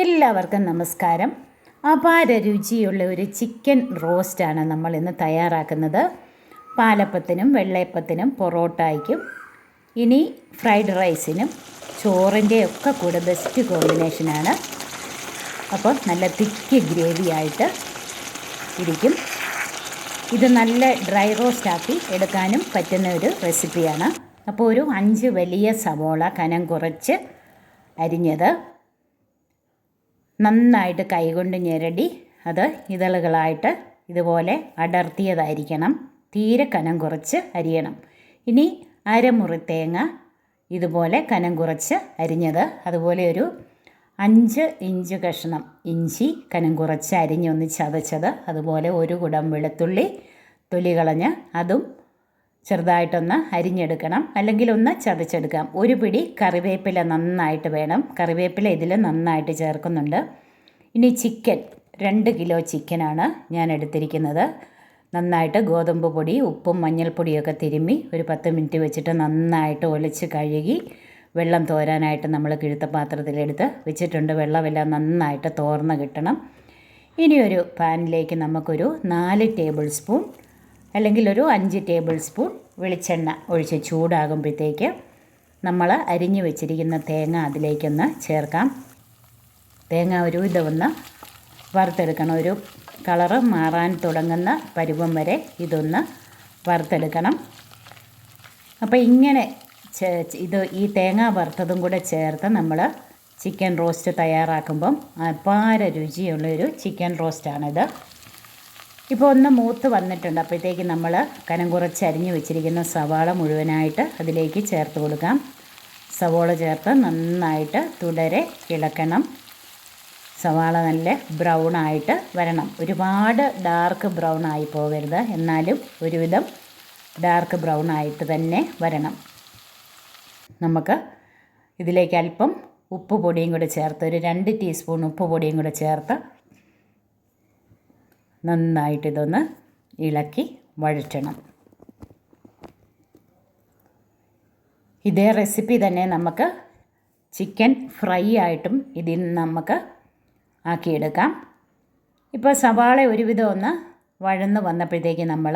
എല്ലാവർക്കും നമസ്കാരം. അപാര രുചിയുള്ള ഒരു ചിക്കൻ റോസ്റ്റാണ് നമ്മൾ ഇന്ന് തയ്യാറാക്കുന്നത്. പാലപ്പത്തിനും വെള്ളയപ്പത്തിനും പൊറോട്ടയ്ക്കും ഇനി ഫ്രൈഡ് റൈസിനും ചോറിന്റെ ഒക്കെ കൂടെ ബെസ്റ്റ് കോമ്പിനേഷനാണ് അപ്പോൾ നല്ല തിക്ക് ഗ്രേവി ആയിട്ട് ഇരിക്കും. ഇത് നല്ല ഡ്രൈ റോസ്റ്റ് ആക്കി എടുക്കാനും പറ്റുന്ന ഒരു റെസിപ്പിയാണ് അപ്പോൾ ഒരു അഞ്ച് വലിയ സവോള കനം കുറച്ച് അരിഞ്ഞത്. നന്നായിട്ട് കൈകൊണ്ട് ഞെരടി അത് ഇതളുകളായിട്ട് ഇതുപോലെ അടർത്തിയതായിരിക്കണം. തീരെ കനം കുറച്ച് അരിയണം. ഇനി അരമുറി തേങ്ങ ഇതുപോലെ കനം കുറച്ച് അരിഞ്ഞത് അതുപോലെ ഒരു അഞ്ച് ഇഞ്ച് കഷ്ണം ഇഞ്ചി കനം കുറച്ച് അരിഞ്ഞൊന്ന് ചതച്ചത് അതുപോലെ ഒരു കുടം വെളുത്തുള്ളി തൊലി കളഞ്ഞ് അതും ചെറുതായിട്ടൊന്ന് അരിഞ്ഞെടുക്കണം. അല്ലെങ്കിൽ ഒന്ന് ചതച്ചെടുക്കാം. ഒരു പിടി കറിവേപ്പില നന്നായിട്ട് വേണം. കറിവേപ്പില ഇതിൽ നന്നായിട്ട് ചേർക്കുന്നുണ്ട്. ഇനി ചിക്കൻ. രണ്ട് കിലോ ചിക്കനാണ് ഞാൻ എടുത്തിരിക്കുന്നത്. നന്നായിട്ട് ഗോതമ്പ് പൊടി ഉപ്പും മഞ്ഞൾപ്പൊടിയൊക്കെ തിരുമ്മി ഒരു പത്ത് മിനിറ്റ് വെച്ചിട്ട് നന്നായിട്ട് ഒളിച്ച് കഴുകി വെള്ളം തോരാനായിട്ട് നമ്മൾ കിഴുത്ത പാത്രത്തിലെടുത്ത് വെച്ചിട്ടുണ്ട്. വെള്ളമെല്ലാം നന്നായിട്ട് തോർന്ന് കിട്ടണം. ഇനിയൊരു പാനിലേക്ക് നമുക്കൊരു നാല് ടേബിൾ സ്പൂൺ അല്ലെങ്കിൽ ഒരു അഞ്ച് ടേബിൾ സ്പൂൺ വെളിച്ചെണ്ണ ഒഴിച്ച് ചൂടാകുമ്പോഴത്തേക്ക് നമ്മൾ അരിഞ്ഞു വെച്ചിരിക്കുന്ന തേങ്ങ അതിലേക്കൊന്ന് ചേർക്കാം. തേങ്ങ ഒരു ഇതൊന്ന് വറുത്തെടുക്കണം. ഒരു കളറ് മാറാൻ തുടങ്ങുന്ന പരുവം വരെ ഇതൊന്ന് വറുത്തെടുക്കണം. അപ്പോൾ ഇങ്ങനെ ഇത് ഈ തേങ്ങ വറുത്തതും കൂടെ ചേർത്ത് നമ്മൾ ചിക്കൻ റോസ്റ്റ് തയ്യാറാക്കുമ്പം അപാര രുചിയുള്ളൊരു ചിക്കൻ റോസ്റ്റാണിത്. ഇപ്പോൾ ഒന്ന് മൂത്ത് വന്നിട്ടുണ്ട്. അപ്പോഴത്തേക്ക് നമ്മൾ കനം കുറച്ച് അരിഞ്ഞ് വെച്ചിരിക്കുന്ന സവാള മുഴുവനായിട്ട് അതിലേക്ക് ചേർത്ത് കൊടുക്കാം. സവാള ചേർത്ത് നന്നായിട്ട് തുടരെ ഇളക്കണം. സവാള നല്ല ബ്രൗൺ ആയിട്ട് വരണം. ഒരുപാട് ഡാർക്ക് ബ്രൗൺ ആയി പോകരുത്. എന്നാലും ഒരുവിധം ഡാർക്ക് ബ്രൗൺ ആയിട്ട് തന്നെ വരണം. നമുക്ക് ഇതിലേക്ക് അല്പം ഉപ്പ് പൊടിയും കൂടെ ചേർത്ത് ഒരു രണ്ട് ടീസ്പൂൺ ഉപ്പ് പൊടിയും കൂടെ ചേർത്ത് നന്നായിട്ട് ഇതൊന്ന് ഇളക്കി വഴറ്റണം. ഇതേ റെസിപ്പി തന്നെ നമുക്ക് ചിക്കൻ ഫ്രൈ ആയിട്ടും ഇതിൽ നമുക്ക് ആക്കിയെടുക്കാം. ഇപ്പോൾ സവാള ഒരുവിധം ഒന്ന് വഴന്ന് വന്നപ്പോഴത്തേക്ക് നമ്മൾ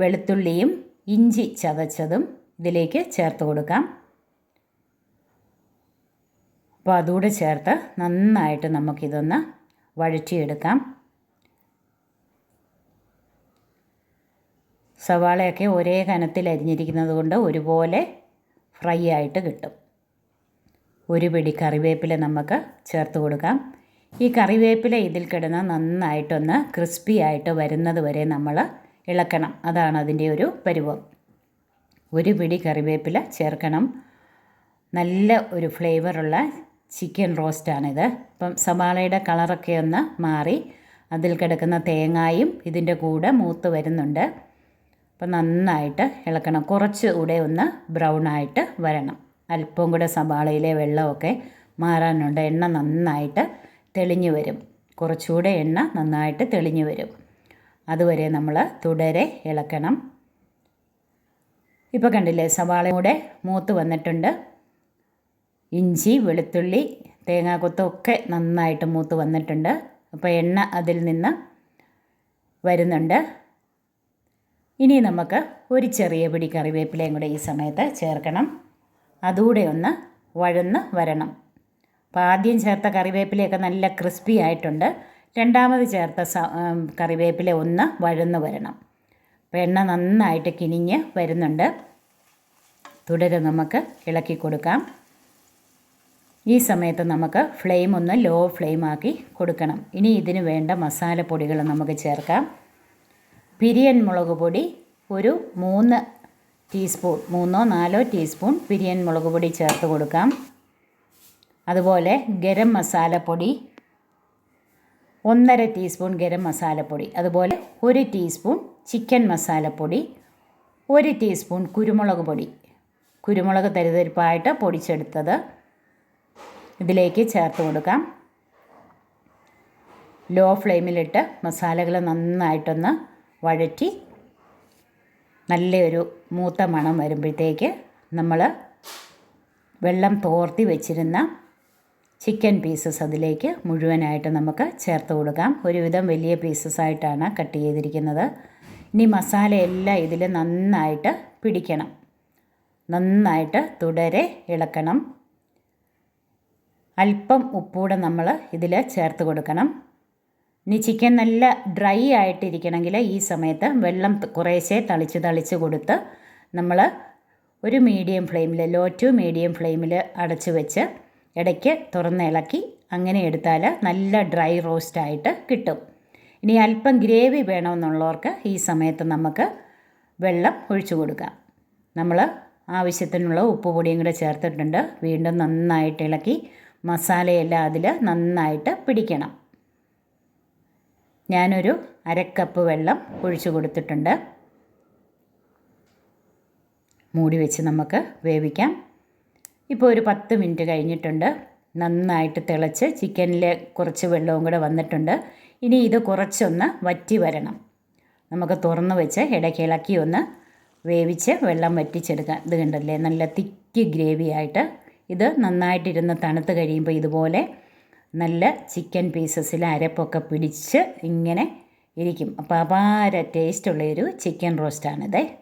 വെളുത്തുള്ളിയും ഇഞ്ചി ചതച്ചതും ഇതിലേക്ക് ചേർത്ത് കൊടുക്കാം. അപ്പോൾ അതുകൂടെ ചേർത്ത് നന്നായിട്ട് നമുക്കിതൊന്ന് വഴറ്റിയെടുക്കാം. സവാളയൊക്കെ ഒരേ കനത്തിൽ അരിഞ്ഞിരിക്കുന്നത് കൊണ്ട് ഒരുപോലെ ഫ്രൈ ആയിട്ട് കിട്ടും. ഒരു പിടി കറിവേപ്പില നമുക്ക് ചേർത്ത് കൊടുക്കാം. ഈ കറിവേപ്പില ഇതിൽ കിടന്ന് നന്നായിട്ടൊന്ന് ക്രിസ്പി ആയിട്ട് വരുന്നത് വരെ നമ്മൾ ഇളക്കണം. അതാണ് അതിന്റെ ഒരു പരുവം. ഒരു പിടി കറിവേപ്പില ചേർക്കണം. നല്ല ഒരു ഫ്ലേവറുള്ള ചിക്കൻ റോസ്റ്റാണിത്. ഇപ്പം സവാളയുടെ കളറൊക്കെ ഒന്ന് മാറി. അതിൽ കിടക്കുന്ന തേങ്ങായും ഇതിന്റെ കൂടെ മൂത്ത് വരുന്നുണ്ട്. അപ്പം നന്നായിട്ട് ഇളക്കണം. കുറച്ച് കൂടെ ഒന്ന് ബ്രൗൺ ആയിട്ട് വരണം. അല്പം കൂടെ സവാളയിലെ വെള്ളമൊക്കെ മാറാനുണ്ട്. എണ്ണ നന്നായിട്ട് തെളിഞ്ഞു വരും. കുറച്ചുകൂടെ എണ്ണ നന്നായിട്ട് തെളിഞ്ഞു വരും. അതുവരെ നമ്മൾ തുടരെ ഇളക്കണം. ഇപ്പോൾ കണ്ടില്ലേ സവാള കൂടെ മൂത്ത് വന്നിട്ടുണ്ട്. ഇഞ്ചി വെളുത്തുള്ളി തേങ്ങാക്കൊത്തൊക്കെ നന്നായിട്ട് മൂത്ത് വന്നിട്ടുണ്ട്. അപ്പോൾ എണ്ണ അതിൽ നിന്ന് വരുന്നുണ്ട്. ഇനി നമുക്ക് ഒരു ചെറിയ പിടി കറിവേപ്പിലയും കൂടെ ഈ സമയത്ത് ചേർക്കണം. അതുകൂടെ ഒന്ന് വഴന്ന് വരണം. അപ്പോൾ ആദ്യം ചേർത്ത കറിവേപ്പിലയൊക്കെ നല്ല ക്രിസ്പി ആയിട്ടുണ്ട്. രണ്ടാമത് ചേർത്ത കറിവേപ്പില ഒന്ന് വഴന്ന് വരണം. അപ്പോൾ എണ്ണ നന്നായിട്ട് കിനിഞ്ഞ് വരുന്നുണ്ട്. തുടരെ നമുക്ക് ഇളക്കി കൊടുക്കാം. ഈ സമയത്ത് നമുക്ക് ഫ്ലെയിം ഒന്ന് ലോ ഫ്ലെയിം ആക്കി കൊടുക്കണം. ഇനി ഇതിന് വേണ്ട മസാലപ്പൊടികൾ നമുക്ക് ചേർക്കാം. പിരിയൻ മുളക് പൊടി ഒരു മൂന്ന് ടീസ്പൂൺ മൂന്നോ നാലോ ടീസ്പൂൺ പിരിയൻ മുളക് പൊടി ചേർത്ത് കൊടുക്കാം. അതുപോലെ ഗരം മസാലപ്പൊടി ഒന്നര ടീസ്പൂൺ ഗരം മസാലപ്പൊടി അതുപോലെ ഒരു ടീസ്പൂൺ ചിക്കൻ മസാലപ്പൊടി ഒരു ടീസ്പൂൺ കുരുമുളക് പൊടി. കുരുമുളക് തരിതരിപ്പായിട്ട് പൊടിച്ചെടുത്തത് ഇതിലേക്ക് ചേർത്ത് കൊടുക്കാം. ലോ ഫ്ലെയിമിലിട്ട് മസാലകൾ നന്നായിട്ടൊന്ന് വഴറ്റി നല്ലൊരു മൂത്ത മണം വരുമ്പോഴത്തേക്ക് നമ്മൾ വെള്ളം തോർത്തി വെച്ചിരുന്ന ചിക്കൻ പീസസ് അതിലേക്ക് മുഴുവനായിട്ട് നമുക്ക് ചേർത്ത് കൊടുക്കാം. ഒരുവിധം വലിയ പീസസ് ആയിട്ടാണ് കട്ട് ചെയ്തിരിക്കുന്നത്. ഇനി മസാലയെല്ലാം ഇതിൽ നന്നായിട്ട് പിടിക്കണം. നന്നായിട്ട് തുടരെ ഇളക്കണം. അല്പം ഉപ്പൂടെ നമ്മൾ ഇതിൽ ചേർത്ത് കൊടുക്കണം. ഇനി ചിക്കൻ നല്ല ഡ്രൈ ആയിട്ടിരിക്കണമെങ്കിൽ ഈ സമയത്ത് വെള്ളം കുറേശ്ശേ തളിച്ച് തളിച്ച് കൊടുത്ത് നമ്മൾ ഒരു മീഡിയം ഫ്ലെയിമിൽ ലോ ടു മീഡിയം ഫ്ലെയിമിൽ അടച്ച് വെച്ച് ഇടയ്ക്ക് തുറന്ന് ഇളക്കി അങ്ങനെ എടുത്താൽ നല്ല ഡ്രൈ റോസ്റ്റായിട്ട് കിട്ടും. ഇനി അല്പം ഗ്രേവി വേണമെന്നുള്ളവർക്ക് ഈ സമയത്ത് നമുക്ക് വെള്ളം ഒഴിച്ചു കൊടുക്കാം. നമ്മൾ ആവശ്യത്തിനുള്ള ഉപ്പ് പൊടിയും കൂടെ ചേർത്തിട്ടുണ്ട്. വീണ്ടും നന്നായിട്ട് ഇളക്കി മസാലയെല്ലാം അതിൽ നന്നായിട്ട് പിടിക്കണം. ഞാനൊരു അരക്കപ്പ് വെള്ളം ഒഴിച്ചു കൊടുത്തിട്ടുണ്ട്. മൂടി വെച്ച് നമുക്ക് വേവിക്കാം. ഇപ്പോൾ ഒരു പത്ത് മിനിറ്റ് കഴിഞ്ഞിട്ടുണ്ട്. നന്നായിട്ട് തിളച്ച് ചിക്കനിൽ കുറച്ച് വെള്ളവും കൂടെ വന്നിട്ടുണ്ട്. ഇനി ഇത് കുറച്ചൊന്ന് വറ്റി വരണം. നമുക്ക് തുറന്ന് വെച്ച് ഇടയ്ക്ക് ഇളക്കി ഒന്ന് വേവിച്ച് വെള്ളം വറ്റിച്ചെടുക്കാം. ഇത് കണ്ടല്ലേ? നല്ല തിക്ക് ഗ്രേവി ആയിട്ട് ഇത് നന്നായിട്ടിരുന്ന് തണുത്ത് കഴിയുമ്പോൾ ഇതുപോലെ നല്ല ചിക്കൻ പീസസിൽ അരപ്പൊക്കെ പിടിച്ച് ഇങ്ങനെ ഇരിക്കും. അപ്പോൾ അപാര ടേസ്റ്റുള്ളൊരു ചിക്കൻ റോസ്റ്റാണിത്